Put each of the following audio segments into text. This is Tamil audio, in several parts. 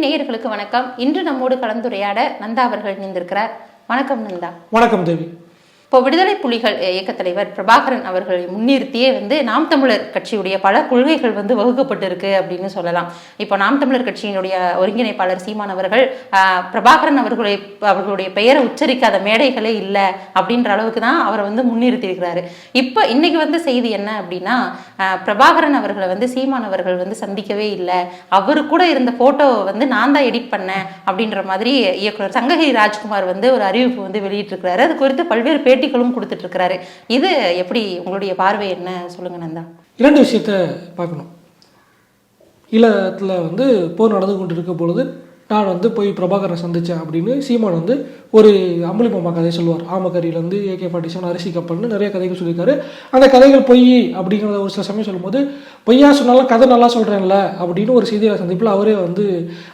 நேயர்களுக்கு வணக்கம். இன்று நம்மோடு கலந்துரையாட நந்தா அவர்கள் இணைந்திருக்கிறார். வணக்கம் நந்தா. வணக்கம் தேவி. இப்போ விடுதலை புலிகள் இயக்க தலைவர் பிரபாகரன் அவர்களை முன்னிறுத்தியே வந்து நாம் தமிழர் கட்சியுடைய பல கொள்கைகள் வந்து வகுக்கப்பட்டிருக்கு அப்படின்னு சொல்லலாம். இப்போ நாம் தமிழர் கட்சியினுடைய ஒருங்கிணைப்பாளர் சீமான் அவர்கள் பிரபாகரன் அவர்களுடைய அவர்களுடைய பெயரை உச்சரிக்காத மேடைகளே இல்லை அப்படின்ற அளவுக்கு தான் அவரை வந்து முன்னிறுத்தியிருக்கிறாரு. இப்போ இன்னைக்கு வந்து செய்தி என்ன அப்படின்னா பிரபாகரன் அவர்களை வந்து சீமான் அவர்கள் வந்து சந்திக்கவே இல்லை. அவரு கூட இருந்த போட்டோவை வந்து நான் தான் எடிட் பண்ணேன் அப்படின்ற மாதிரி இயக்குனர் சங்ககிரி ராஜ்குமார் வந்து ஒரு அறிவிப்பு வந்து வெளியிட்டிருக்கிறாரு. அது குறித்து பல்வேறு பேட்டிகளும் கொடுத்துட்டு இருக்கிறாரு இது எப்படி உங்களுடைய பார்வை என்ன? சொல்லுங்க நந்தா. இரண்டு விஷயத்த பார்க்கணும். ஈழத்தில் வந்து போர் நடந்து கொண்டு இருக்க பொழுது நான் வந்து போய் பிரபாகரை சந்தித்தேன் அப்படின்னு சீமான் வந்து ஒரு அம்புலிமாமா கதை சொல்லுவார். ஆமக்கரியிலேருந்து ஏகே ஃபார்ட்டி செவன் அரிசி கப்பல்னு நிறைய கதைகள் சொல்லியிருக்காரு. அந்த கதைகள் பொய் அப்படிங்கிறத ஒரு சில சமயம் சொல்லும்போது பொய்யா சொன்னாலும் கதை நல்லா சொல்கிறேன்ல அப்படின்னு ஒரு செய்தியாளர் சந்திப்பில் அவரே வந்து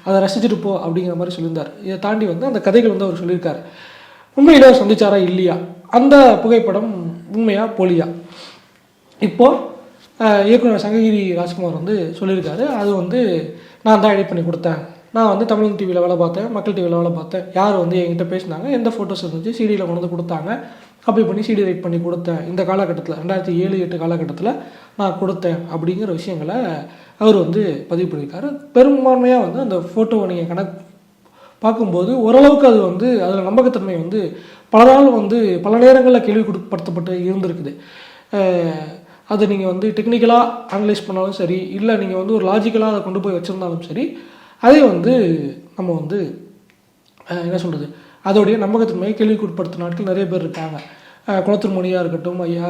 அதை ரசிச்சுட்டு போ அப்படிங்கிற மாதிரி சொல்லியிருந்தார். இதை தாண்டி வந்து அந்த கதைகள் வந்து அவர் சொல்லியிருக்காரு. உண்மையில் அவர் சந்திச்சாரா இல்லையா? அந்த புகைப்படம் உண்மையாக போலியா? இப்போது இயக்குனர் சங்ககிரி ராஜ்குமார் வந்து சொல்லியிருக்காரு. அது வந்து நான் தான் எடிட் பண்ணி கொடுத்தேன். நான் வந்து தமிழ் டிவியில் வேலை பார்த்தேன் மக்கள் டிவியில் வேலை பார்த்தேன். யார் வந்து என்கிட்ட பேசினாங்க எந்த ஃபோட்டோஸ் இருந்துச்சு சிடியில் கொண்டு வந்து கொடுத்தாங்க காப்பி பண்ணி சிடி ரைட் பண்ணி கொடுத்தேன். இந்த காலகட்டத்தில் ரெண்டாயிரத்தி ஏழு எட்டு காலகட்டத்தில் நான் கொடுத்தேன் அப்படிங்கிற விஷயங்களை அவர் வந்து பதிவு பண்ணியிருக்காரு. பெரும்பான்மையாக வந்து அந்த ஃபோட்டோவை நீங்கள் கணக்கு பார்க்கும்போது ஓரளவுக்கு அது வந்து அதில் நம்பகத்தன்மை வந்து பல நாள் வந்து பல நேரங்களில் கேள்விப்படுத்தப்பட்டு இருந்திருக்குது. அதை அது நீங்கள் வந்து டெக்னிக்கலாக அனலைஸ் பண்ணாலும் சரி இல்லை நீங்கள் வந்து ஒரு லாஜிக்கலாக அதை கொண்டு போய் வச்சுருந்தாலும் சரி அதை வந்து நம்ம வந்து என்ன சொல்கிறது அதோடைய நம்பகத்தன்மையை கேள்விக்குட்படுத்த நாட்கள் நிறைய பேர் இருக்காங்க. அஹ் குளத்தூர் மணியாக இருக்கட்டும் ஐயா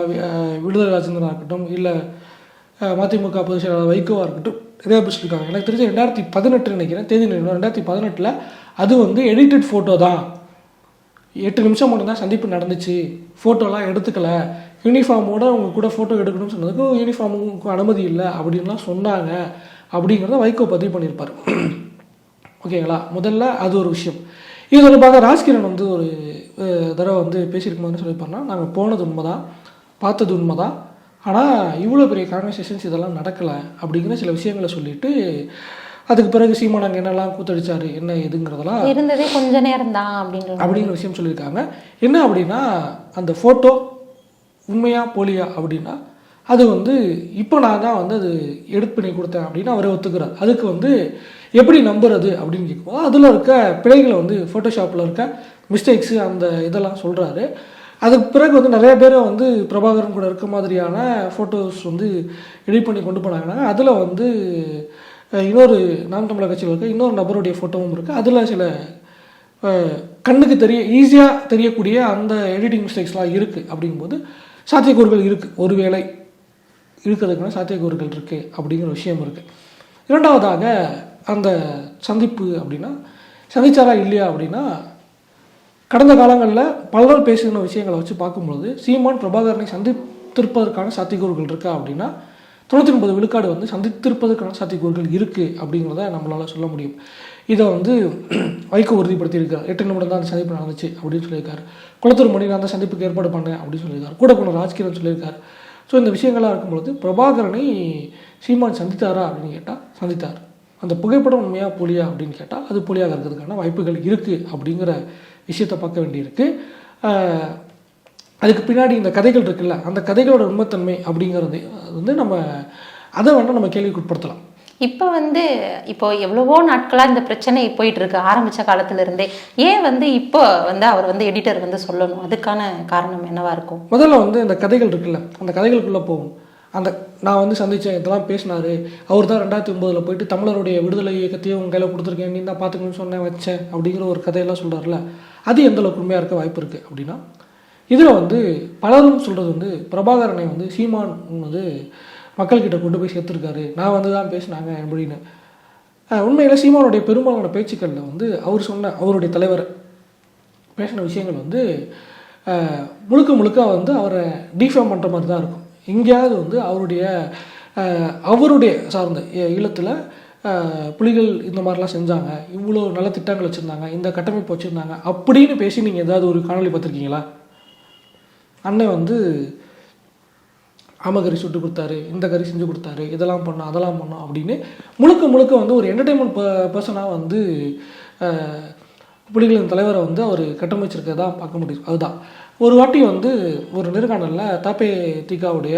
விடுதலை ராஜேந்திரனாக இருக்கட்டும் இல்லை மதிமுக பொதுச் செயலாளர் வைகோவாக இருக்கட்டும் நிறைய பேர் இருக்காங்க எனக்கு தெரிஞ்ச ரெண்டாயிரத்தி பதினெட்டு நினைக்கிறேன் தேதி நினைவு ரெண்டாயிரத்தி பதினெட்டில் அது வந்து எடிட்டட் ஃபோட்டோ தான். எட்டு நிமிஷம் மட்டும்தான் சந்திப்பு நடந்துச்சு. ஃபோட்டோலாம் எடுத்துக்கல. யூனிஃபார்மோட அவங்க கூட ஃபோட்டோ எடுக்கணும்னு சொன்னதுக்கு யூனிஃபார்முக்கு அனுமதி இல்லை அப்படின்லாம் சொன்னாங்க. அப்படிங்கிறத வைகோ பதிவு பண்ணியிருப்பார். ஓகேங்களா? முதல்ல அது ஒரு விஷயம். இது தொடர்பாக ராஜ்கிரண் வந்து ஒரு தடவை வந்து பேசியிருக்கும்போது சொல்லியிருப்பாருன்னா நாங்கள் போனது உண்மைதான். பார்த்தது உண்மைதான். ஆனால் இவ்வளோ பெரிய கான்வர்சேஷன்ஸ் இதெல்லாம் நடக்கலை அப்படிங்கிற சில விஷயங்களை சொல்லிட்டு அதுக்கு பிறகு சீமான் அங்கே என்னெல்லாம் கூத்தடிச்சாரு என்ன எதுங்கிறதெல்லாம் இருந்ததே கொஞ்ச நேரம் தான் அப்படின்ற அப்படிங்கிற விஷயம் சொல்லியிருக்காங்க. என்ன அப்படின்னா அந்த ஃபோட்டோ உண்மையா போலியா அப்படின்னா அது வந்து இப்போ நான் தான் வந்து அது எடிட் பண்ணி கொடுத்தேன் அப்படின்னு அவரே ஒத்துக்கிறார். அதுக்கு வந்து எப்படி நம்புறது அப்படின்னு கேட்கும்போது அதில் இருக்க பிழைகளை வந்து ஃபோட்டோஷாப்பில் இருக்க மிஸ்டேக்ஸு அந்த இதெல்லாம் சொல்கிறாரு அதுக்கு பிறகு வந்து நிறைய பேர் வந்து பிரபாகரன் கூட இருக்க மாதிரியான ஃபோட்டோஸ் வந்து எடிட் பண்ணி கொண்டு போனாங்கன்னா அதில் வந்து இன்னொரு நாம் தமிழர் கட்சியில் இருக்க. இன்னொரு நபருடைய ஃபோட்டோவும் இருக்குது அதில் சில கண்ணுக்கு தெரிய ஈஸியாக தெரியக்கூடிய அந்த எடிட்டிங் மிஸ்டேக்ஸ்லாம் இருக்குது அப்படிங்கும்போது சாத்தியக்கூறுகள் இருக்குது ஒருவேளை இருக்கிறதுக்கான சாத்தியக்கூறுகள் இருக்குது அப்படிங்கிற விஷயம் இருக்குது இரண்டாவதாக அந்த சந்திப்பு அப்படின்னா சந்திச்சாரா இல்லையா அப்படின்னா கடந்த காலங்களில் பலரும் பேசுகிற விஷயங்களை வச்சு பார்க்கும்பொழுது சீமான் பிரபாகரனை சந்தித்திருப்பதற்கான சாத்தியக்கூறுகள் இருக்கா அப்படின்னா தொண்ணூற்றி ஒன்பது விழுக்காடு வந்து சந்தித்திருப்பதற்கான சாத்தியக்கூறுகள் இருக்குது அப்படிங்கிறத நம்மளால் சொல்ல முடியும். இதை வந்து வைக்க உறுதிப்படுத்தியிருக்கார். எட்டு நிமிடம் தான் அந்த சந்திப்பு நடந்துச்சு அப்படின்னு சொல்லியிருக்காரு. குளத்தூர் மணி நான் அந்த சந்திப்புக்கு ஏற்பாடு பண்ணேன் அப்படின்னு சொல்லியிருக்காரு. கூட போன ராஜ்கிரண் சொல்லியிருக்காரு. ஸோ இந்த விஷயங்களாக இருக்கும்பொழுது பிரபாகரனை சீமான் சந்தித்தாரா அப்படின்னு கேட்டால் சந்தித்தார். அந்த புகைப்படம் உண்மையாக போலியா அப்படின்னு கேட்டால் அது போலியாக இருக்கிறதுக்கான வாய்ப்புகள் இருக்குது அப்படிங்கிற விஷயத்தை பார்க்க வேண்டியிருக்கு. அதுக்கு பின்னாடி இந்த கதைகள் இருக்குல்ல அந்த கதைகளோட உண்மைத்தன்மை அப்படிங்கிறது அது வந்து நம்ம அதை வேணால் நம்ம கேள்விக்குட்படுத்தலாம். இப்போ வந்து இப்போ எவ்வளவோ நாட்களாக இந்த பிரச்சனை போயிட்டு இருக்கு ஆரம்பிச்ச காலத்துல இருந்தே ஏன் வந்து இப்போ வந்து அவர் வந்து எடிட்டர் வந்து சொல்லணும்? அதுக்கான காரணம் என்னவா இருக்கும்? முதல்ல வந்து இந்த கதைகள் இருக்குல்ல அந்த கதைகளுக்குள்ளே போகும் அந்த நான் வந்து சந்தித்தேன் இதெல்லாம் பேசினாரு. அவர் தான் ரெண்டாயிரத்தி ஒம்போதில் போயிட்டு தமிழருடைய விடுதலை இயக்கத்தையும் உங்கள் கையில் கொடுத்துருக்கேன் நீ தான் பார்த்துக்கணும்னு சொன்னேன் வச்சேன் அப்படிங்கிற ஒரு கதையெல்லாம் சொல்கிறாருல அது எந்த அளவுக்கு உண்மையாக இருக்க வாய்ப்பு இருக்குது அப்படின்னா இதில் வந்து பலரும் சொல்கிறது வந்து பிரபாகரனை வந்து சீமான் வந்து மக்கள்கிட்ட கொண்டு போய் சேர்த்துருக்காரு. நான் வந்து தான் பேசினாங்க அப்படின்னு. உண்மையில் சீமானுடைய பெரும்பாலான பேச்சுக்களில் வந்து அவர் சொன்ன அவருடைய தலைவர் பேசின விஷயங்கள் வந்து முழுக்க முழுக்க வந்து அவரை டிஃபேம் பண்ணுற மாதிரி தான் இருக்கும். எங்கேயாவது வந்து அவருடைய அவருடைய சார்ந்த ஈழத்தில் புலிகள் இந்த மாதிரிலாம் செஞ்சாங்க. இவ்வளோ நல்ல திட்டங்கள் வச்சுருந்தாங்க. இந்த கட்டமைப்பு வச்சுருந்தாங்க. அப்படின்னு பேசி நீங்கள் ஏதாவது ஒரு காணொளி பார்த்துருக்கீங்களா? அண்ணன் வந்து ஆமகரி சுட்டு கொடுத்தாரு இந்த கறி செஞ்சு கொடுத்தாரு இதெல்லாம் பண்ணோம் அதெல்லாம் பண்ணோம் அப்படின்னு முழுக்க முழுக்க வந்து ஒரு என்டர்டெயின்மெண்ட் பர்சனாக வந்து புலிகளின் தலைவரை வந்து அவர் கட்டமைச்சிருக்கதா பார்க்க முடியும். அதுதான். ஒரு வாட்டி வந்து ஒரு நேர்காணலில் தாப்பே தீகாவுடைய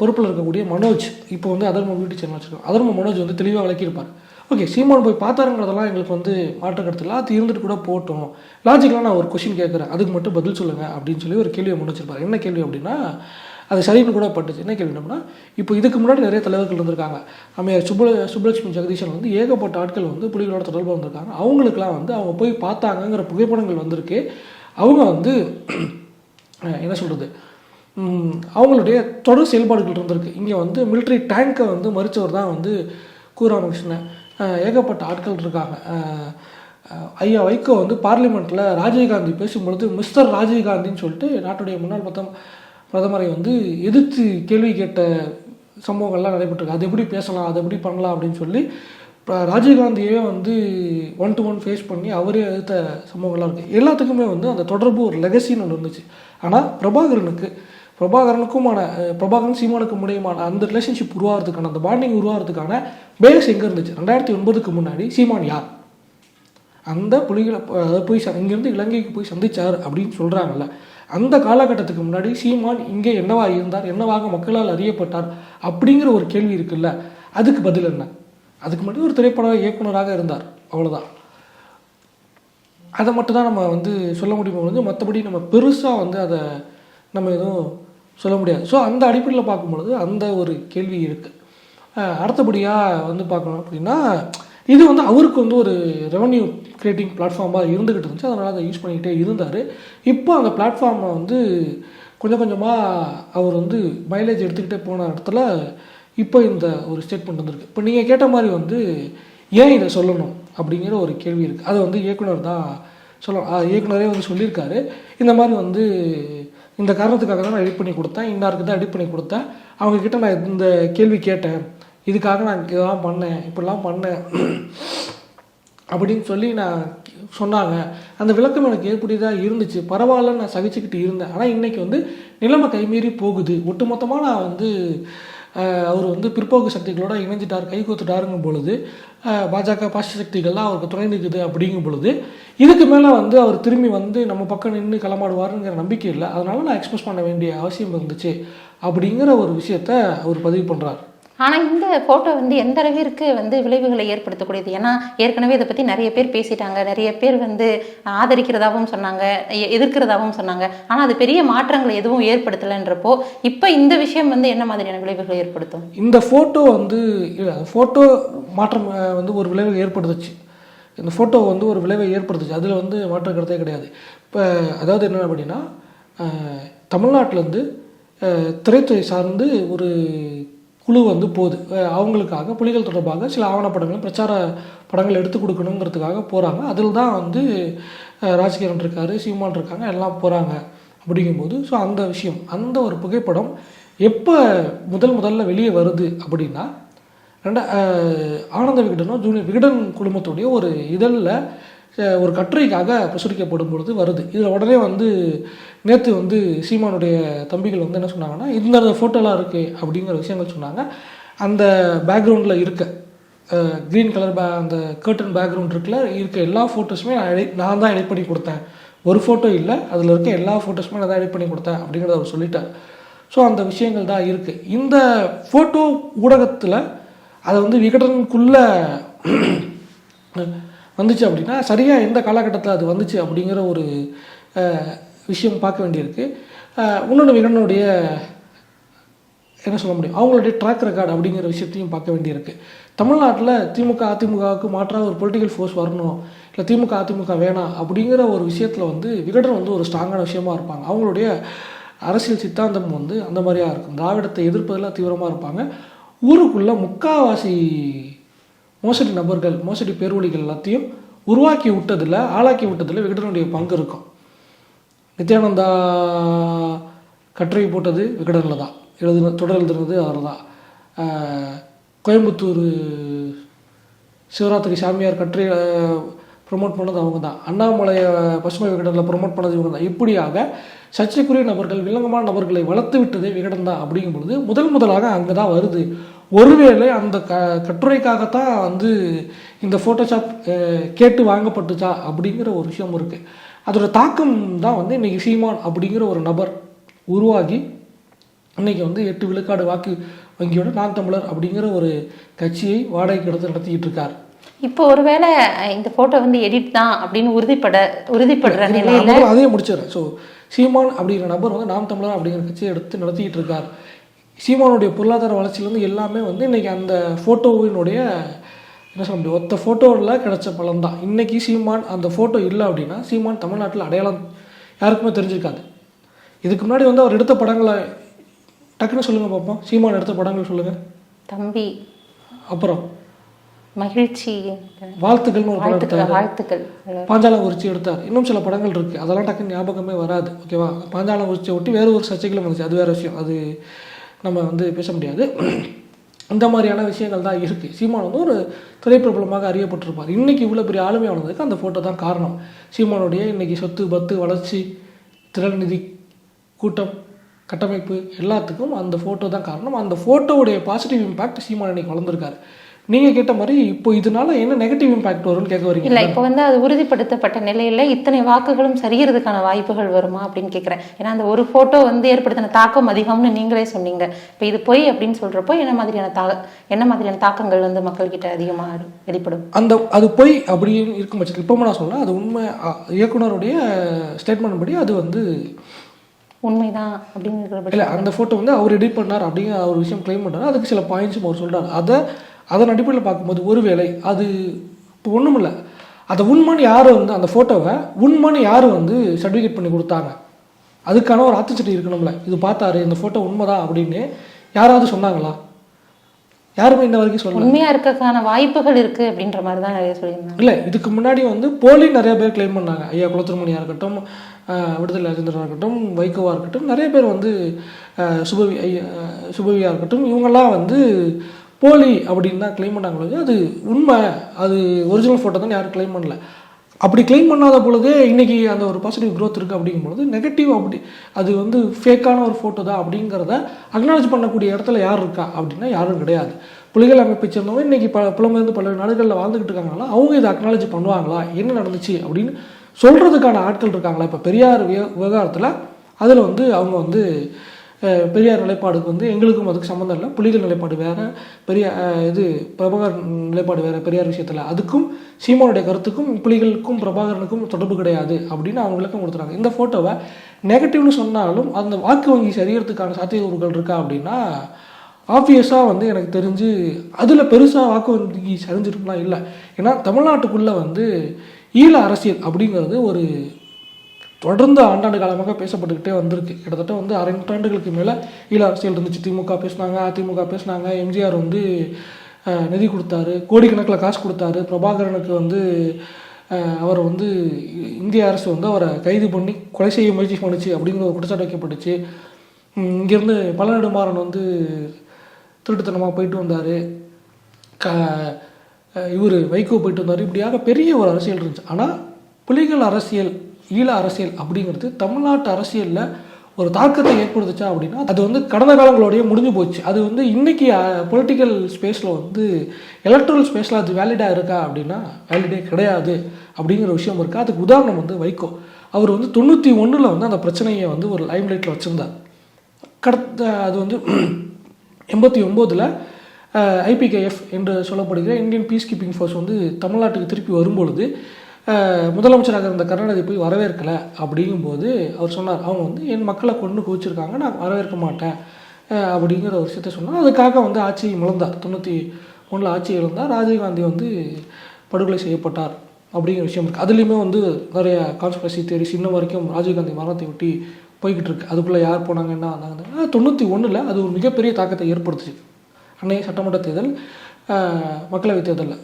பொறுப்பில் இருக்கக்கூடிய மனோஜ் இப்போ வந்து அதர்ம யூடியூப் சேனல் வச்சுருக்கோம் அதர்ம மனோஜ் வந்து தெளிவாக விளக்கியிருப்பார். ஓகே சீமான் போய் பார்த்தாருங்கிறதெல்லாம் எங்களுக்கு வந்து மாற்ற கருத்து இல்லை. அது இருந்துட்டு கூட போட்டோம் லாஜிக்கலாக நான் ஒரு கொஷின் கேட்குறேன். அதுக்கு மட்டும் பதில் சொல்லுங்கள் அப்படின்னு சொல்லி ஒரு கேள்வியை முன் என்ன கேள்வி அப்படின்னா அது சரின்னு கூட பட்டுச்சு. என்ன கேள்வி அப்படின்னா இப்போ இதுக்கு முன்னாடி நிறைய தலைவர்கள் இருந்திருக்காங்க. அம்மையார் சுப்ப சுப்பலட்சுமி ஜெகதீஷன் வந்து ஏகப்பட்ட ஆட்கள் வந்து புலிகளோட தொடர்பு வந்திருக்காங்க. அவங்களுக்குலாம் வந்து அவங்க போய் பார்த்தாங்கங்கிற புகைப்படங்கள் வந்திருக்கு. அவங்க வந்து என்ன சொல்கிறது அவங்களுடைய தொடர் செயல்பாடுகள் இருந்திருக்கு. இங்கே வந்து மிலிட்ரி டேங்கை வந்து மறிச்சவர் தான் வந்து கு ராமகிருஷ்ணன் ஏகப்பட்ட ஆட்கள் இருக்காங்க. ஐயா வைகோ வந்து பார்லிமெண்ட்டில் ராஜீவ்காந்தி பேசும்பொழுது மிஸ்டர் ராஜீவ்காந்தின்னு சொல்லிட்டு நாட்டுடைய முன்னாள் பிரதம பிரதமரை வந்து எதிர்த்து கேள்வி கேட்ட சம்பவங்கள்லாம் நடைபெற்றிருக்கு. அது எப்படி பேசலாம்? அது எப்படி பண்ணலாம்? அப்படின்னு சொல்லி ராஜீவ்காந்தியே வந்து ஒன் டு ஒன் ஃபேஸ் பண்ணி அவரே எதிர்த்த சம்பவங்கள்லாம் இருக்குது எல்லாத்துக்குமே வந்து அந்த தொடர்பு ஒரு லெகசின்னு ஒன்று இருந்துச்சு. ஆனால் பிரபாகரனுக்கு பிரபாகரனுக்குமான பிரபாகரன் சீமானுக்கு முடியுமான அந்த ரிலேஷன்ஷிப் உருவாகிறதுக்கான அந்த பாண்டிங் உருவாகிறதுக்கான பேஸ் எங்கே இருந்துச்சு. ரெண்டாயிரத்தி ஒன்பதுக்கு முன்னாடி சீமான் யார்? அந்த புலிகளை போய் ச- இங்கேருந்து இலங்கைக்கு போய் சந்திச்சார் அப்படின்னு சொல்கிறாங்கல்ல அந்த காலகட்டத்துக்கு முன்னாடி சீமான் இங்கே என்னவா இருந்தார்? என்னவாக மக்களால் அறியப்பட்டார்? அப்படிங்கிற ஒரு கேள்வி இருக்குல்ல. அதுக்கு பதில் என்ன? அதுக்கு முன்னாடி ஒரு திரைப்பட இயக்குனராக இருந்தார். அவ்வளோதான் அதை மட்டும் தான் நம்ம வந்து சொல்ல முடியுமே? வந்து மற்றபடி நம்ம பெருசாக வந்து அதை நம்ம எதுவும் சொல்ல முடியாது. ஸோ அந்த அடிப்படையில் பார்க்கும்பொழுது அந்த ஒரு கேள்வி இருக்குது அடுத்தபடியாக வந்து பார்க்கணும் அப்படின்னா இது வந்து அவருக்கு வந்து ஒரு ரெவன்யூ கிரியேட்டிங் பிளாட்ஃபார்மாக இருந்துக்கிட்டு இருந்துச்சு. அதனால் அதை யூஸ் பண்ணிக்கிட்டே இருந்தார். இப்போ அந்த பிளாட்ஃபார்மை வந்து கொஞ்சம் கொஞ்சமாக அவர் வந்து மைலேஜ் எடுத்துக்கிட்டே போன இடத்துல இப்போ இந்த ஒரு ஸ்டேட்மெண்ட் வந்திருக்கு. இப்போ நீங்கள் கேட்ட மாதிரி வந்து ஏன் இதை சொல்லணும் அப்படிங்கிற ஒரு கேள்வி இருக்குது அதை வந்து இயக்குனர் தான் சொல்லணும். இயக்குனரே வந்து சொல்லியிருக்காரு. இந்த மாதிரி வந்து இந்த காரணத்துக்காக தான் நான் எடிட் பண்ணி கொடுத்தேன். இன்னாருக்கு தான் எடிட் பண்ணி கொடுத்தேன். அவங்கக்கிட்ட நான் இந்த கேள்வி கேட்டேன். இதுக்காக நான் இதெல்லாம் பண்ணேன். இப்படிலாம் பண்ணேன். அப்படின்னு சொல்லி நான் சொன்னாங்க. அந்த விளக்கம் எனக்கு ஏற்புடையதாக இருந்துச்சு. பரவாயில்ல நான் சகிச்சுக்கிட்டு இருந்தேன். ஆனால் இன்றைக்கி வந்து நிலைமை கைமீறி போகுது. ஒட்டுமொத்தமாக நான் வந்து அவர் வந்து பிற்போக்கு சக்திகளோட இணைஞ்சிட்டார் கைகோத்துட்டாருங்கும் பொழுது பாஜக பாசிச சக்திகள்லாம் அவருக்கு துணை நிற்குது அப்படிங்கும் பொழுது இதுக்கு மேலே வந்து அவர் திரும்பி வந்து நம்ம பக்கம் நின்று களமாடுவாருங்கிற நம்பிக்கை இல்லை. அதனால நான் எக்ஸ்பிரஸ் பண்ண வேண்டிய அவசியம் இருந்துச்சு அப்படிங்கிற ஒரு விஷயத்த அவர் பதிவு பண்ணுறார் ஆனால் இந்த ஃபோட்டோ வந்து எந்த அளவிற்கு வந்து விளைவுகளை ஏற்படுத்தக்கூடியது? ஏன்னா ஏற்கனவே இதை பற்றி நிறைய பேர் பேசிட்டாங்க. நிறைய பேர் வந்து ஆதரிக்கிறதாகவும் சொன்னாங்க. எ- எதிர்க்கிறதாகவும் சொன்னாங்க. ஆனால் அது பெரிய மாற்றங்களை எதுவும் ஏற்படுத்தலைன்றப்போ இப்போ இந்த விஷயம் வந்து என்ன மாதிரியான விளைவுகளை ஏற்படுத்தும்? இந்த ஃபோட்டோ வந்து ஃபோட்டோ மாற்றம் வந்து ஒரு விளைவு ஏற்படுத்துச்சு. இந்த ஃபோட்டோ வந்து ஒரு விளைவை ஏற்படுத்துச்சு. அதில் வந்து மாற்றம் கருத்தே கிடையாது. இப்போ அதாவது என்ன அப்படின்னா தமிழ்நாட்டிலேருந்து திரைத்துறை சார்ந்து ஒரு குழு வந்து போகுது அவங்களுக்காக புலிகள் தொடர்பாக சில ஆவணப்படங்கள் பிரச்சார படங்கள் எடுத்து கொடுக்கணுங்கிறதுக்காக போகிறாங்க அதில் தான் வந்து அஹ், ராஜ்கிரண் இருக்காரு சீமான் இருக்காங்க எல்லாம் போகிறாங்க அப்படிங்கும்போது ஸோ அந்த விஷயம் அந்த ஒரு புகைப்படம் எப்போ முதல் முதல்ல வெளியே வருது அப்படின்னா ரெண்டா ஆனந்த விகடனும் ஜூனியர் விகடன் குழுமத்துடைய ஒரு இதழில் ஒரு கட்டுரைக்காக பிரசுரிக்கப்படும் பொழுது வருது. இதில் உடனே வந்து நேற்று வந்து சீமானுடைய தம்பிகள் வந்து என்ன சொன்னாங்கன்னா இந்த ஃபோட்டோலாம் இருக்குது அப்படிங்கிற விஷயங்கள் சொன்னாங்க. அந்த பேக்ரவுண்டில் இருக்க க்ரீன் கலர் பே அந்த கர்ட்டன் பேக்ரவுண்ட் இருக்குல்ல இருக்க எல்லா ஃபோட்டோஸுமே நான் எடி நான் தான் எடிட் பண்ணி கொடுத்தேன். ஒரு ஃபோட்டோ இல்லை அதில் இருக்க எல்லா ஃபோட்டோஸுமே நான் தான் எடிட் பண்ணி கொடுத்தேன் அப்படிங்கிறத அவர் சொல்லிட்டார். ஸோ அந்த விஷயங்கள் தான் இருக்குது இந்த ஃபோட்டோ ஊடகத்தில் அதை வந்து விகடனுக்குள்ளே வந்துச்சு அப்படின்னா சரியாக எந்த காலகட்டத்தில் அது வந்துச்சு அப்படிங்கிற ஒரு விஷயம் பார்க்க வேண்டியிருக்கு. இன்னொன்று விகடனுடைய என்ன சொல்ல முடியும் அவங்களுடைய ட்ராக் ரெக்கார்டு அப்படிங்கிற விஷயத்தையும் பார்க்க வேண்டியிருக்கு. தமிழ்நாட்டில் திமுக அதிமுகவுக்கு மாற்றாக ஒரு பொலிட்டிக்கல் ஃபோர்ஸ் வரணும் இல்லை திமுக அதிமுக வேணாம் அப்படிங்கிற ஒரு விஷயத்தில் வந்து விகடன் வந்து ஒரு ஸ்ட்ராங்கான விஷயமா இருப்பாங்க. அவங்களுடைய அரசியல் சித்தாந்தம் வந்து அந்த மாதிரியாக இருக்கும். திராவிடத்தை எதிர்ப்பதில் தீவிரமாக இருப்பாங்க. ஊருக்குள்ளே முக்காவாசி மோசடி நபர்கள் மோசடி பேர்வழிகள் எல்லாத்தையும் உருவாக்கி விட்டதில் ஆளாக்கி விட்டதில் விகடனுடைய பங்கு இருக்கும். நித்யானந்தா கட்டுரை போட்டது விகடனில் தான். எழுதுன தொடர் எழுதுனது அவர் தான். கோயம்புத்தூர் சிவராத்திரி சாமியார் கட்டுரை ப்ரொமோட் பண்ணது அவங்க தான் அண்ணாமலையை பசுமை விகடனில் ப்ரொமோட் பண்ணது இவங்க தான் இப்படியாக சர்ச்சைக்குரிய நபர்கள் வில்லங்கமான நபர்களை வளர்த்து விட்டதே விகடன் தான் அப்படிங்கும் பொழுது முதல் முதலாக அங்கே தான் வருது. ஒருவேளை அந்த க கட்டுரைக்காகத்தான் வந்து இந்த ஃபோட்டோஷாப் கேட்டு வாங்கப்பட்டுச்சா அப்படிங்கிற ஒரு விஷயம் இருக்குது அதோட தாக்கம் தான் வந்து இன்னைக்கு சீமான் அப்படிங்கிற ஒரு நபர் உருவாகி இன்னைக்கு வந்து எட்டு விழுக்காடு வாக்கு வங்கியோட நான் தமிழர் அப்படிங்கிற ஒரு கட்சியை வாடகைக்கு எடுத்து நடத்திக்கிட்டு இருக்கார். இப்போ ஒருவேளை இந்த போட்டோ வந்து எடிட் தான் அப்படின்னு உறுதிப்பட உறுதிப்படுற நிலையில அதையே முடிச்சிடுறேன். ஸோ சீமான் அப்படிங்கிற நபர் வந்து நாம் தமிழர் அப்படிங்கிற கட்சியை எடுத்து நடத்திக்கிட்டு இருக்கார். சீமானுடைய பொருளாதார வளர்ச்சியிலேருந்து எல்லாமே வந்து இன்னைக்கு அந்த ஃபோட்டோவினுடைய என்ன சொல்ல முடியும் ஒத்த ஃபோட்டோவில் கிடைச்ச பலன் தான். இன்னைக்கு சீமான் அந்த ஃபோட்டோ இல்லை அப்படின்னா சீமான் தமிழ்நாட்டில் அடையாளம் யாருக்குமே தெரிஞ்சிருக்காது. இதுக்கு முன்னாடி வந்து அவர் எடுத்த படங்களை டக்குன்னு சொல்லுங்கள் பார்ப்போம் சீமான் எடுத்த படங்கள் சொல்லுங்கள் தம்பி. அப்புறம். மகிழ்ச்சி. வாழ்த்துக்கள்னு ஒரு படம் எடுத்தார். வாழ்த்துக்கள். வாழ்த்துக்கள் பாஞ்சாலங்குறிச்சி எடுத்தார். இன்னும் சில படங்கள் இருக்குது அதெல்லாம் டக்குன்னு ஞாபகமே வராது ஓகேவா பாஞ்சாலங்குறிச்சியை ஒட்டி வேறு ஒரு சர்ச்சைகளும் வந்துச்சு. அது வேறு விஷயம். அது நம்ம வந்து பேச முடியாது. இந்த மாதிரியான விஷயங்கள் தான் இருக்குது சீமான் வந்து ஒரு திரைப்பிரபலமாக அறியப்பட்டிருப்பார். இன்னைக்கு இவ்வளோ பெரிய ஆளுமையானதுக்கு அந்த ஃபோட்டோ தான் காரணம். சீமானுடைய இன்னைக்கு சொத்து பத்து வளர்ச்சி திறன்நிதி கூட்டம் கட்டமைப்பு எல்லாத்துக்கும் அந்த ஃபோட்டோ தான் காரணம். அந்த ஃபோட்டோவுடைய பாசிட்டிவ் இம்பாக்ட் சீமான் இன்னைக்கு வளர்ந்துருக்காரு. நீங்கள் கேட்ட மாதிரி இப்போ இதனால என்ன நெகட்டிவ் இம்பாக்ட் வரும்னு கேட்க வரீங்க? இல்ல இப்போ வந்து அது உறுதிப்படுத்தப்பட்ட நிலையில இத்தனை வாக்குகளும் சரியறதுக்கான வாய்ப்புகள் வருமா அப்படின்னு கேக்குறேன். ஏன்னா அந்த ஒரு போட்டோ வந்து ஏற்படுத்தின தாக்கம் அதிகம்னு நீங்களே சொன்னீங்க. இப்போ இது பொய் அப்படின்னு சொல்றப்போ என்ன மாதிரியான தா என்ன மாதிரியான தாக்கங்கள் வந்து மக்கள்கிட்ட அதிகமா வெளிப்படும்? அந்த அது பொய் அப்படின்னு இருக்கும் பட்சத்தில் இப்போ நான் சொல்ல அது உண்மை இயக்குனருடைய ஸ்டேட்மெண்ட் படி அது வந்து உண்மைதான் அப்படிங்கிற இல்லை அந்த ஃபோட்டோ வந்து அவர் எடிட் பண்ணார் அப்படிங்கிற ஒரு விஷயம் க்ளைம் பண்ணார் அதுக்கு சில பாயிண்ட்ஸும் அவர் சொல்றாரு. அதை அதன் அடிப்படையில் பார்க்கும்போது ஒருவேளை அது இப்போ ஒன்றுமில்ல அதை உண்மைன்னு யார் வந்து அந்த ஃபோட்டோவை உண்மைன்னு யார் வந்து சர்டிஃபிகேட் பண்ணி கொடுத்தாங்க? அதுக்கான ஒரு ஆத்தச்சிட்டி இருக்கணும்ல. இது பார்த்தாரு இந்த ஃபோட்டோ உண்மைதான் அப்படின்னு யாராவது சொன்னாங்களா? யாருமே இன்ன வரைக்கும் சொல்ல உண்மையா இருக்கக்கான வாய்ப்புகள் இருக்கு அப்படின்ற மாதிரி தான் நிறைய சொல்லியிருந்தாங்க. இல்லை இதுக்கு முன்னாடி வந்து போலி நிறைய பேர் க்ளைம் பண்ணாங்க. ஐயா குலத்திருமணியாக இருக்கட்டும் விடுதலை ராஜேந்திரா இருக்கட்டும் வைகோவா இருக்கட்டும் நிறைய பேர் வந்து சுபவி ஐயா ஆஹ் சுபவியா இருக்கட்டும் இவங்கெல்லாம் வந்து போலி அப்படின்னு தான் க்ளைம் பண்ணாங்களோ அது உண்மை. அது ஒரிஜினல் ஃபோட்டோ தான் யாரும் கிளைம் பண்ணல. அப்படி கிளைம் பண்ணாத பொழுதே இன்றைக்கி அந்த ஒரு பாசிட்டிவ் க்ரோத் இருக்குது அப்படிங்கும் பொழுது நெகட்டிவ் அப்படி அது வந்து ஃபேக்கான ஒரு ஃபோட்டோ தான் அப்படிங்கிறத அக்னாலஜ் பண்ணக்கூடிய இடத்துல யார் இருக்கா அப்படின்னா யாரும் கிடையாது. புலிகள் அமைப்பை சேர்ந்தவங்க இன்றைக்கி ப புலம்பெயர்ந்து பல நாடுகளில் வாழ்ந்துக்கிட்டு இருக்காங்களா அவங்க இதை அக்னாலஜ் பண்ணுவாங்களா? என்ன நடந்துச்சு அப்படின்னு சொல்கிறதுக்கான ஆட்கள் இருக்காங்களா? இப்போ பெரியார் விவகாரத்தில் அதில் வந்து அவங்க வந்து பெரியார் நிலைப்பாடுக்கு வந்து எங்களுக்கும் அதுக்கு சம்மந்தம் இல்லை. புலிகள் நிலைப்பாடு வேறு பெரிய இது பிரபாகர் நிலைப்பாடு வேறு பெரியார் விஷயத்தில். அதுக்கும் சீமானுடைய கருத்துக்கும் புலிகளுக்கும் பிரபாகரனுக்கும் தொடர்பு கிடையாது அப்படின்னு அவங்க விளக்கம் கொடுத்துறாங்க. இந்த ஃபோட்டோவை நெகட்டிவ்னு சொன்னாலும் அந்த வாக்கு வங்கி சரியறதுக்கான சாத்தியக்கூறுகள் இருக்கா அப்படின்னா ஆப்வியஸாக வந்து எனக்கு தெரிஞ்சு அதில் பெருசாக வாக்கு வங்கி சரிஞ்சிருக்குலாம் இல்லை. ஏன்னா தமிழ்நாட்டுக்குள்ளே வந்து ஈழ அரசியல் அப்படிங்கிறது ஒரு தொடர்ந்து ஆண்டாண்டு காலமாக பேசப்பட்டுக்கிட்டே வந்திருக்கு. கிட்டத்தட்ட வந்து அரை நூற்றாண்டுகளுக்கு மேலே ஈழ அரசியல் இருந்துச்சு. திமுக பேசுனாங்க அதிமுக பேசுனாங்க எம்ஜிஆர் வந்து நிதி கொடுத்தாரு கோடிக்கணக்கில் காசு கொடுத்தாரு. பிரபாகரனுக்கு வந்து அவர் வந்து இந்திய அரசு வந்து அவரை கைது பண்ணி கொலை செய்ய முயற்சி பண்ணுச்சு அப்படிங்கிற ஒரு குற்றச்சாட்டு வைக்கப்பட்டுச்சு. இங்கேருந்து பழநெடுமாறன் வந்து திருட்டுத்தனமாக போயிட்டு வந்தார். க இவர் வைகோ போயிட்டு வந்தார். இப்படியாக பெரிய ஒரு அரசியல் இருந்துச்சு. ஆனால் புலிகள் அரசியல் ஈழ அரசியல் அப்படிங்கிறது தமிழ்நாட்டு அரசியலில் ஒரு தாக்கத்தை ஏற்படுத்துச்சா அப்படின்னா அது வந்து கடந்த காலங்களோடய முடிஞ்சு போச்சு. அது வந்து இன்றைக்கி பொலிட்டிக்கல் ஸ்பேஸில் வந்து எலக்ட்ரல் ஸ்பேஸில் அது வேலிடாக இருக்கா அப்படின்னா வேலிடே கிடையாது அப்படிங்கிற விஷயம் இருக்கா? அதுக்கு உதாரணம் வந்து வைகோ. அவர் வந்து தொண்ணூற்றி ஒன்றில் வந்து அந்த பிரச்சனையை வந்து ஒரு லைம்லைட்டில் வச்சுருந்தார். கடத்த அது வந்து எண்பத்தி ஒம்போதில் ஐபிகேஎஃப் என்று சொல்லப்படுகிற இந்தியன் பீஸ் கீப்பிங் ஃபோர்ஸ் வந்து தமிழ்நாட்டுக்கு திருப்பி வரும்பொழுது முதலமைச்சராக இருந்த கருணாநிதி போய் வரவேற்கலை அப்படிங்கும்போது அவர் சொன்னார் அவங்க வந்து என் மக்களை கொண்டு குவிச்சிருக்காங்க நான் வரவேற்க மாட்டேன். அப்படிங்கிற ஒரு விஷயத்தை சொன்னார். அதுக்காக வந்து ஆட்சியை இழந்தார் தொண்ணூற்றி ஒன்றில் ஆட்சி இழந்தார். ராஜீவ்காந்தி வந்து படுகொலை செய்யப்பட்டார் அப்படிங்கிற விஷயம் இருக்குது அதுலேயுமே வந்து நிறைய கான்ஸ்பிரசி தேரிஸ் இன்னும் வரைக்கும் ராஜீவ்காந்தி மரணத்தை ஒட்டி போய்கிட்டு இருக்கு. அதுக்குள்ளே யார் போனாங்க என்ன வந்தாங்க தொண்ணூற்றி ஒன்றில் அது ஒரு மிகப்பெரிய தாக்கத்தை ஏற்படுத்துச்சு. அன்னைய சட்டமன்ற தேர்தல் மக்களவைத் தேர்தலில்.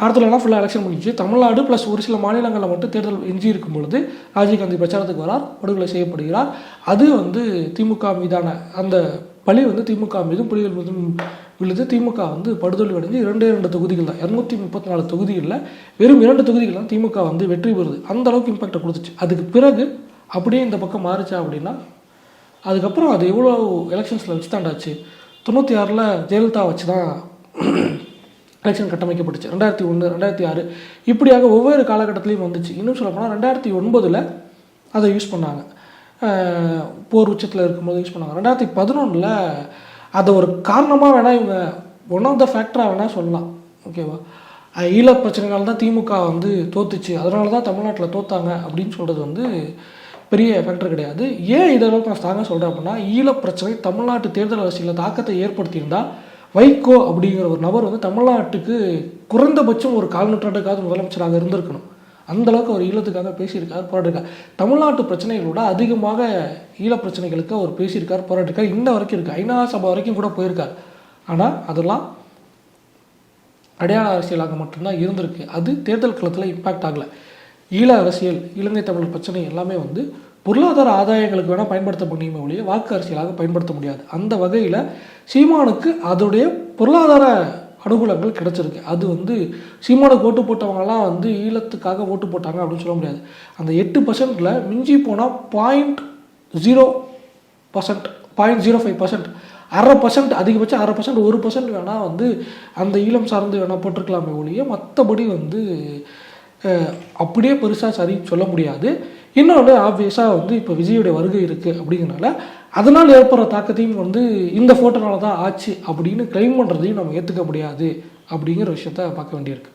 நார்த்துலலாம் ஃபுல்லாக எலெக்ஷன் முடிஞ்சு தமிழ்நாடு ப்ளஸ் ஒரு சில மாநிலங்களில் மட்டும் தேர்தல் எஞ்சி இருக்கும் பொழுது ராஜீவ்காந்தி பிரச்சாரத்துக்கு வரார் படுகொலை செய்யப்படுகிறார். அது வந்து திமுக மீதான அந்த பழி வந்து திமுக மீதும் புலிகள் மீதும் விழுது திமுக வந்து படுதோல்வி அடைஞ்சு இரண்டு இரண்டு தொகுதிகள் தான். இரநூத்தி முப்பத்தி நாலு தொகுதிகளில் வெறும் இரண்டு தொகுதிகள் தான் திமுக வந்து வெற்றி பெறுது. அந்த அளவுக்கு இம்பாக்டை கொடுத்துச்சு. அதுக்கு பிறகு அப்படியே இந்த பக்கம் மாறுச்சா அப்படின்னா அதுக்கப்புறம் அது எவ்வளோ எலெக்ஷன்ஸில் வச்சு தாண்டாச்சு தொண்ணூற்றி ஆறில் ஜெயலலிதா வச்சு தான் எலெக்ஷன் கட்டமைக்கப்பட்டுச்சு. ரெண்டாயிரத்தி ஒன்று ரெண்டாயிரத்தி ஆறு. இப்படியாக ஒவ்வொரு காலகட்டத்திலையும் வந்துச்சு. இன்னும் சொல்லப்போனால் ரெண்டாயிரத்தி ஒன்பதில் அதை யூஸ் பண்ணாங்க. போர் உச்சத்தில் இருக்கும்போது யூஸ் பண்ணாங்க. ரெண்டாயிரத்தி பதினொன்றில் அதை ஒரு காரணமாக வேணால் இவங்க ஒன் ஆஃப் த ஃபேக்டராக வேணால் சொல்லலாம். ஓகேவா ஈழ பிரச்சனைகள் தான் திமுக வந்து தோத்துச்சு. அதனால தான் தமிழ்நாட்டில் தோத்தாங்க அப்படின்னு சொல்கிறது வந்து பெரிய ஃபேக்டர் கிடையாது. ஏன் இதளவுக்கு நான் ஸ்ட்ராங்காக சொல்கிறேன் அப்படின்னா ஈழ பிரச்சனை தமிழ்நாட்டு தேர்தல் அரசியலில் தாக்கத்தை ஏற்படுத்தியிருந்தால் வைகோ அப்படிங்கிற ஒரு நபர் வந்து தமிழ்நாட்டுக்கு குறைந்தபட்சம் ஒரு கால் நூற்றாண்டுக்காவது முதலமைச்சராக இருந்திருக்கணும். அந்த அளவுக்கு அவர் ஈழத்துக்காக பேசியிருக்கார் போராட்டிருக்கார் தமிழ்நாட்டு பிரச்சனைகளோட அதிகமாக ஈழ பிரச்சனைகளுக்கு அவர் பேசியிருக்கார் போராட்டிருக்கார் இன்ன வரைக்கும் இருக்குது ஐநா சபா வரைக்கும் கூட போயிருக்கார். ஆனால் அதெல்லாம் அடையாள அரசியலாக மட்டும்தான் இருந்திருக்கு. அது தேர்தல் களத்தில் இம்பாக்ட் ஆகலை. ஈழ அரசியல் இலங்கை தமிழ் பிரச்சனை எல்லாமே வந்து பொருளாதார ஆதாயங்களுக்கு வேணால் பயன்படுத்த முடியுமே ஒழிய வாக்கு அரசியலாக பயன்படுத்த முடியாது. அந்த வகையில் சீமானுக்கு அதோடைய பொருளாதார அனுகூலங்கள் கிடைச்சிருக்கு. அது வந்து சீமானுக்கு ஓட்டு போட்டவங்கலாம் வந்து ஈழத்துக்காக ஓட்டு போட்டாங்க அப்படின்னு சொல்ல முடியாது. அந்த எட்டு பர்சன்டில் மிஞ்சி போனால் point zero percent point zero five percent அரை பர்சன்ட் அதிகபட்சம் அரை பர்சன்ட் ஒரு பர்சன்ட் வேணால் வந்து அந்த ஈழம் சார்ந்து வேணால் போட்டிருக்கலாமே ஒழிய மற்றபடி வந்து அப்படியே பெருசாக சரி சொல்ல முடியாது. இன்னொன்று ஆப்வியஸாக வந்து இப்போ விஜயுடைய வருகை இருக்குது அப்படிங்கிறனால அதனால் ஏற்படுற தாக்கத்தையும் வந்து இந்த ஃபோட்டோனால தான் ஆச்சு அப்படின்னு கிளைம் பண்ணுறதையும் நம்ம ஏற்றுக்க முடியாது அப்படிங்கிற விஷயத்த பார்க்க வேண்டியிருக்கு.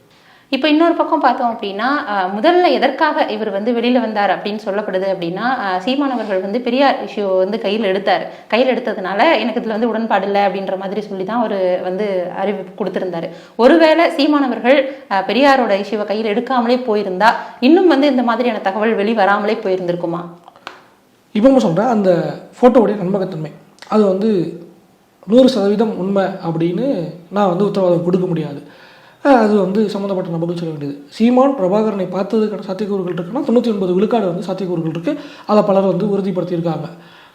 இப்போ இன்னொரு பக்கம் பார்த்தோம் அப்படின்னா முதல்ல எதற்காக இவர் வந்து வெளியில் வந்தார் அப்படின்னு சொல்லப்படுது அப்படின்னா சீமானவர்கள் சீமான் அவர்கள் வந்து பெரியார் இஷ்யூ வந்து கையில் எடுத்தார். கையில் எடுத்ததுனால எனக்கு இதில் வந்து உடன்பாடு இல்லை அப்படின்ற மாதிரி சொல்லி தான் அவர் வந்து அறிவிப்பு கொடுத்துருந்தாரு. ஒருவேளை சீமானவர்கள் பெரியாரோட இஷ்யூவை கையில் எடுக்காமலே போயிருந்தா இன்னும் வந்து இந்த மாதிரியான தகவல் வெளிவராமலே போயிருந்திருக்குமா? இப்போ சொல்கிறேன் அந்த ஃபோட்டோவுடைய நம்பகத்தன்மை. அது வந்து நூறு சதவீதம் உண்மை அப்படின்னு நான் வந்து உத்தரவாதம் கொடுக்க முடியாது. அது வந்து சம்மந்தப்பட்ட நபர்கள் சொல்ல வேண்டியது. சீமான் பிரபாகரனை பார்த்ததுக்கான சாத்தியக்கூறுகள் இருக்குன்னா தொண்ணூற்றி ஒன்பது விழுக்காடு வந்து சாத்தியக்கூறுகள் இருக்குது அதை பலர் வந்து உறுதிப்படுத்தியிருக்காங்க.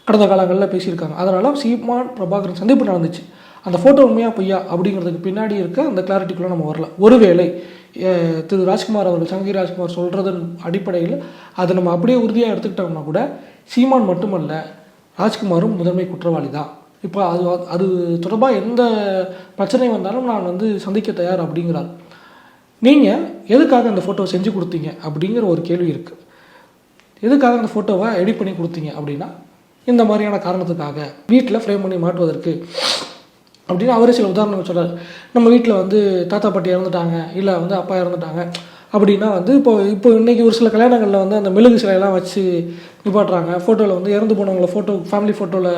கடந்த காலங்களில் பேசியிருக்காங்க. அதனால் சீமான் பிரபாகரன் சந்திப்பு நடந்துச்சு. அந்த ஃபோட்டோ உண்மையாக பொய்யா அப்படிங்கிறதுக்கு பின்னாடி இருக்க அந்த கிளாரிட்டிக்குள்ளே நம்ம வரல. ஒருவேளை திரு ராஜ்குமார் அவர்கள் சங்கி ராஜ்குமார் சொல்கிறதன் அடிப்படையில் அதை நம்ம அப்படியே உறுதியாக எடுத்துக்கிட்டோம்னா கூட சீமான் மட்டுமல்ல ராஜ்குமாரும் முதன்மை குற்றவாளி தான். இப்போ அது அது தொடர்பாக எந்த பிரச்சனை வந்தாலும் நான் வந்து சந்திக்க தயார் அப்படிங்கிறார். நீங்கள் எதுக்காக அந்த ஃபோட்டோவை செஞ்சு கொடுத்தீங்க அப்படிங்கிற ஒரு கேள்வி இருக்குது எதுக்காக அந்த ஃபோட்டோவை எடிட் பண்ணி கொடுத்தீங்க அப்படின்னா இந்த மாதிரியான காரணத்துக்காக வீட்டில் ஃப்ரேம் பண்ணி மாட்டுவதற்கு அப்படின்னு அவரே சில உதாரணங்கள் சொல்கிறார் நம்ம வீட்டில் வந்து தாத்தா பாட்டி இறந்துட்டாங்க இல்லை வந்து அப்பா இறந்துட்டாங்க அப்படின்னா வந்து இப்போ இப்போ இன்னைக்கு ஒரு சில கல்யாணங்களில் வந்து அந்த மெழுகு சிலையெல்லாம் வச்சு நிப்பாட்டுறாங்க. ஃபோட்டோவில் வந்து இறந்து போனவங்கள ஃபோட்டோ ஃபேமிலி ஃபோட்டோவில்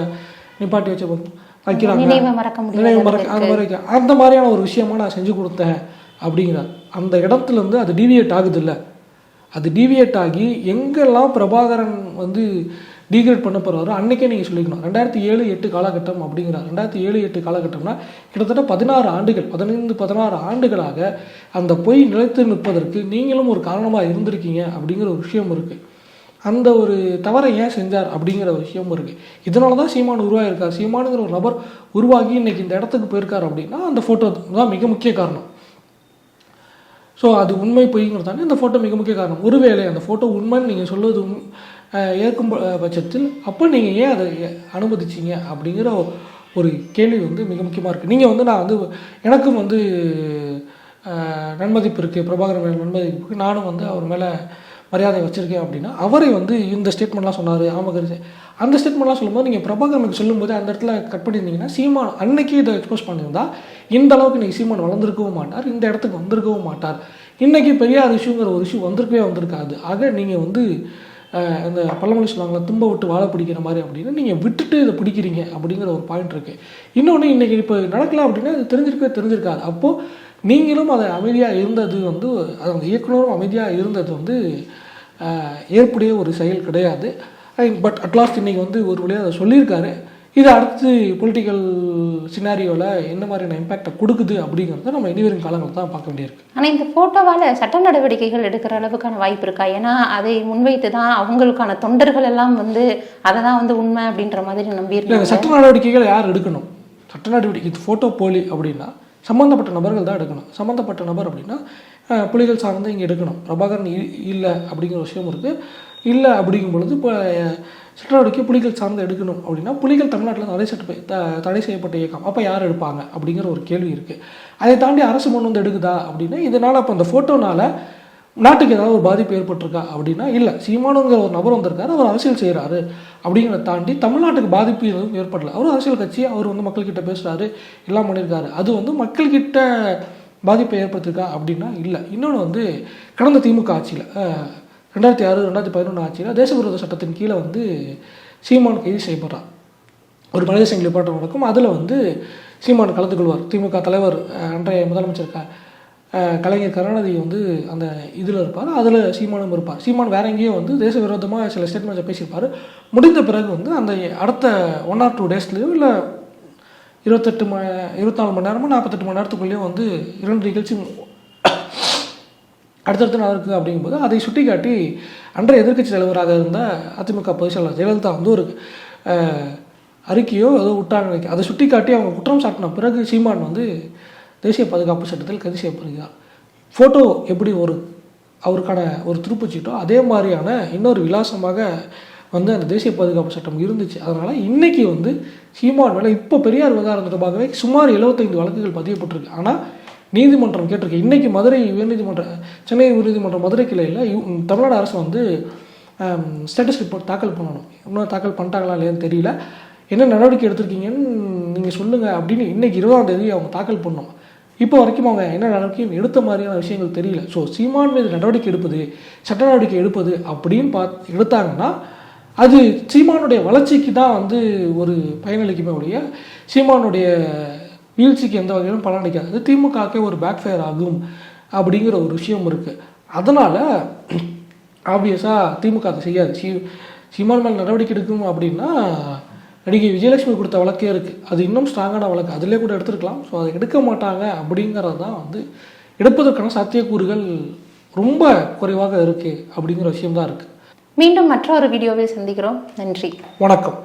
நிப்பாட்டி வச்சு வைக்கிறாங்க. நினைவை மறக்க முடியாத நினைவு மறக்க அந்த மாதிரி வைக்க- அந்த மாதிரியான ஒரு விஷயமா நான் செஞ்சு கொடுத்தேன் அப்படிங்கிறார். அந்த இடத்துல இருந்து அது டீவியேட் ஆகுது இல்லை அது டீவியேட் ஆகி எங்கெல்லாம் பிரபாகரன் வந்து டீக்ரேட் பண்ண போகிறாரோ அன்றைக்கே நீங்கள் சொல்லிக்கணும். ரெண்டாயிரத்தி ஏழு எட்டு காலகட்டம் அப்படிங்கிறார். ரெண்டாயிரத்தி ஏழு எட்டு காலகட்டம்னா கிட்டத்தட்ட பதினாறு ஆண்டுகள். பதினைந்து பதினாறு ஆண்டுகளாக அந்த பொய் நிலைத்து நிற்பதற்கு நீங்களும் ஒரு காரணமாக இருந்திருக்கீங்க அப்படிங்கிற ஒரு விஷயம் இருக்குது அந்த ஒரு தவறை ஏன் செஞ்சார் அப்படிங்கிற ஒரு விஷயமும் இருக்குது இதனால தான் சீமான் உருவாகிருக்கார் சீமானுங்கிற ஒரு நபர் உருவாகி இன்னைக்கு இந்த இடத்துக்கு போயிருக்கார் அப்படின்னா அந்த ஃபோட்டோ தான் மிக முக்கிய காரணம். ஸோ அது உண்மை பொய்ங்கிறதானே அந்த ஃபோட்டோ மிக முக்கிய காரணம். ஒருவேளை அந்த ஃபோட்டோ உண்மைன்னு நீங்கள் சொல்வது ஏற்கும் பட்சத்தில் அப்போ நீங்கள் ஏன் அதை அனுமதிச்சிங்க அனுமதிச்சீங்க அப்படிங்கிற ஒரு கேள்வி வந்து மிக முக்கியமாக இருக்குது நீங்கள் வந்து நான் வந்து எனக்கும் வந்து நன்மதிப்பு இருக்குது பிரபாகரன் நன்மதிப்பு இருக்குது நானும் வந்து அவர் மேலே மரியாதை வச்சுருக்கேன் அப்படின்னா அவரை வந்து இந்த ஸ்டேட்மெண்ட்லாம் சொன்னார் ஆமகரிசி அந்த ஸ்டேட்மெண்ட்லாம் சொல்லும்போது நீங்கள் பிரபாகரனுக்கு சொல்லும்போது அந்த இடத்துல கட் பண்ணியிருந்தீங்கன்னா சீமான் அன்னைக்கு இதை எக்ஸ்போஸ் பண்ணியிருந்தா இந்த அளவுக்கு நீங்கள் சீமான் வளர்ந்துருக்கவும் மாட்டார் இந்த இடத்துக்கு வந்திருக்கவும் மாட்டார். இன்றைக்கி பெரியார் இஷ்யூங்கிற ஒரு இஷ்யூ வந்திருக்கவே வந்திருக்காது. ஆக நீங்கள் வந்து அந்த பழமொழி சொல்லுவாங்களா தும்ப விட்டு வாழை பிடிக்கிற மாதிரி அப்படின்னு நீங்கள் விட்டுட்டு இதை பிடிக்கிறீங்க அப்படிங்கிற ஒரு பாயிண்ட் இருக்குது இன்னொன்று இன்றைக்கி இப்போ நடக்கல அப்படின்னா அது தெரிஞ்சிருக்கவே தெரிஞ்சிருக்காது. அப்போது நீங்களும் அதை அமைதியாக இருந்தது வந்து அந்த இயக்குனரும் அமைதியாக இருந்தது வந்து ஏற்புடைய ஒரு செயல் கிடையாது. பட் அட்லாஸ்ட் இன்னைக்கு வந்து ஒரு வழியாக அதை சொல்லியிருக்காரு. இது அடுத்து பொலிட்டிக்கல் சினாரியோவில் என்ன மாதிரியான இம்பேக்டை கொடுக்குது அப்படிங்கிறத நம்ம இனிவரும் காலங்களில் தான் பார்க்க வேண்டியிருக்கு. ஆனா இந்த போட்டோவால சட்ட நடவடிக்கைகள் எடுக்கிற அளவுக்கான வாய்ப்பு இருக்கா? ஏன்னா அதை முன்வைத்து தான் அவங்களுக்கான தொண்டர்கள் எல்லாம் வந்து அதை தான் வந்து உண்மை அப்படின்ற மாதிரி நம்பியிருக்காங்க. சட்ட நடவடிக்கைகள் யார் எடுக்கணும்? சட்ட நடவடிக்கை ஃபோட்டோ போலி அப்படின்னா சம்மந்தப்பட்ட நபர்கள் தான் எடுக்கணும். சம்மந்தப்பட்ட நபர் அப்படின்னா புலிகள் சார்ந்து இங்கே எடுக்கணும். பிரபாகரன் இல்லை அப்படிங்கிற விஷயம் இருக்குது இல்லை அப்படிங்கும் பொழுது இப்போ அஹ், புலிகள் சார்ந்து எடுக்கணும் அப்படின்னா புலிகள் தமிழ்நாட்டில் தடை சட்ட த தடை செய்யப்பட்ட இயக்கம். அப்போ யார் எடுப்பாங்க அப்படிங்கிற ஒரு கேள்வி இருக்குது அதை தாண்டி அரசு முன் வந்து எடுக்குதா அப்படின்னா இதனால் அப்போ அந்த ஃபோட்டோனால் நாட்டுக்கு ஏதாவது ஒரு பாதிப்பு ஏற்பட்டிருக்கா அப்படின்னா இல்லை. சீமானுங்கிற ஒரு நபர் வந்திருக்காரு அவர் அரசியல் செய்கிறாரு அப்படிங்கிறத தாண்டி தமிழ்நாட்டுக்கு பாதிப்பு எதுவும் ஏற்படல. அவர் அரசியல் கட்சி அவர் வந்து மக்கள்கிட்ட பேசுகிறாரு எல்லாம் பண்ணியிருக்காரு. அது வந்து மக்கள்கிட்ட பாதிப்பை ஏற்படுத்திருக்கா அப்படின்னா இல்லை. இன்னொன்று வந்து கடந்த திமுக ஆட்சியில் ரெண்டாயிரத்தி ஆறு ரெண்டாயிரத்தி பதினொன்று ஆட்சியில் தேசவிரோத சட்டத்தின் கீழே வந்து சீமான் கைது செய்யப்படுறார் ஒரு மனித சங்கிலி போராட்டம் நடக்கும். அதில் வந்து சீமான் கலந்து கொள்வார். திமுக தலைவர் அன்றைய முதலமைச்சர் கலைஞர் கருணாநிதி வந்து அந்த இதில் இருப்பார். அதில் சீமானும் இருப்பார். சீமான் வேற எங்கேயும் வந்து தேச விரோதமாக சில ஸ்டேட்மெண்ட்ஸை பேசியிருப்பார். முடிந்த பிறகு வந்து அந்த அடுத்த ஒன் ஆர் டூ டேஸ்லேயோ இல்லை இருபத்தெட்டு ம இருபத்தாலு மணி நேரமோ நாற்பத்தெட்டு மணி நேரத்துக்குள்ளேயும் வந்து இரண்டு நிகழ்ச்சி அடுத்தடுத்து நடக்குது அப்படிங்கும்போது அதை சுட்டிக்காட்டி அன்றைய எதிர்க்கட்சி தலைவராக இருந்த அதிமுக பொதுச்செயலாளர் ஜெயலலிதா வந்து ஒரு அறிக்கையோ ஏதோ விட்டாங்க. அதை அதை சுட்டிக்காட்டி அவங்க குற்றம் சாட்டின பிறகு சீமான் வந்து தேசிய பாதுகாப்பு சட்டத்தில் கைது செய்யப்படுகிறார். ஃபோட்டோ எப்படி ஒரு அவருக்கான ஒரு திருப்பச்சீட்டோ அதே மாதிரியான இன்னொரு விலாசமாக வந்து அந்த தேசிய பாதுகாப்பு சட்டம் இருந்துச்சு. அதனால் இன்றைக்கி வந்து சீமான் மேலே இப்போ பெரியார் விவகாரம் தொடர்பாகவே சுமார் 75 வழக்குகள் பதியப்பட்டிருக்கு. ஆனால் நீதிமன்றம் கேட்டிருக்கு. இன்றைக்கி மதுரை உயர்நீதிமன்ற சென்னை உயர்நீதிமன்றம் மதுரை கிளையில் இவ்- தமிழ்நாடு அரசு வந்து ஸ்டேட்டஸ் ரிப்போர்ட் தாக்கல் பண்ணணும். இன்னும் தாக்கல் பண்ணிட்டாங்களா இல்லையான்னு தெரியல. என்ன நடவடிக்கை எடுத்திருக்கீங்கன்னு நீங்கள் சொல்லுங்கள் அப்படின்னு இன்றைக்கி இருபதாம் தேதி அவங்க தாக்கல் பண்ணோம் இப்போ வரைக்கும் அவங்க என்ன நடவடிக்கையும் எடுத்த மாதிரியான விஷயங்கள் தெரியல. ஸோ சீமான் மீது நடவடிக்கை எடுப்பது சட்ட நடவடிக்கை எடுப்பது அப்படின்னு பார்த்து எடுத்தாங்கன்னா அது சீமானுடைய வளர்ச்சிக்கு தான் வந்து ஒரு பயனளிக்குமே ஒழிய சீமானுடைய வீழ்ச்சிக்கு எந்த வகையிலும் பலனளிக்காது அது திமுகக்கே ஒரு பேக் ஃபயர் ஆகும் அப்படிங்கிற ஒரு விஷயம் இருக்குது அதனால் ஆப்வியஸாக திமுக அதை செய்யாது. சீ சீமான் மேல் நடவடிக்கை எடுக்கும் அப்படின்னா நடிகை விஜயலட்சுமி கொடுத்த வழக்கே இருக்குது அது இன்னும் ஸ்ட்ராங்கான வழக்கு. அதிலே கூட எடுத்திருக்கலாம். ஸோ அதை எடுக்க மாட்டாங்க அப்படிங்கிறது தான் வந்து எடுப்பதற்கான சாத்தியக்கூறுகள் ரொம்ப குறைவாக இருக்குது அப்படிங்கிற விஷயம் தான் இருக்குது மீண்டும் மற்றொரு வீடியோவில் சந்திக்கிறோம். நன்றி. வணக்கம்.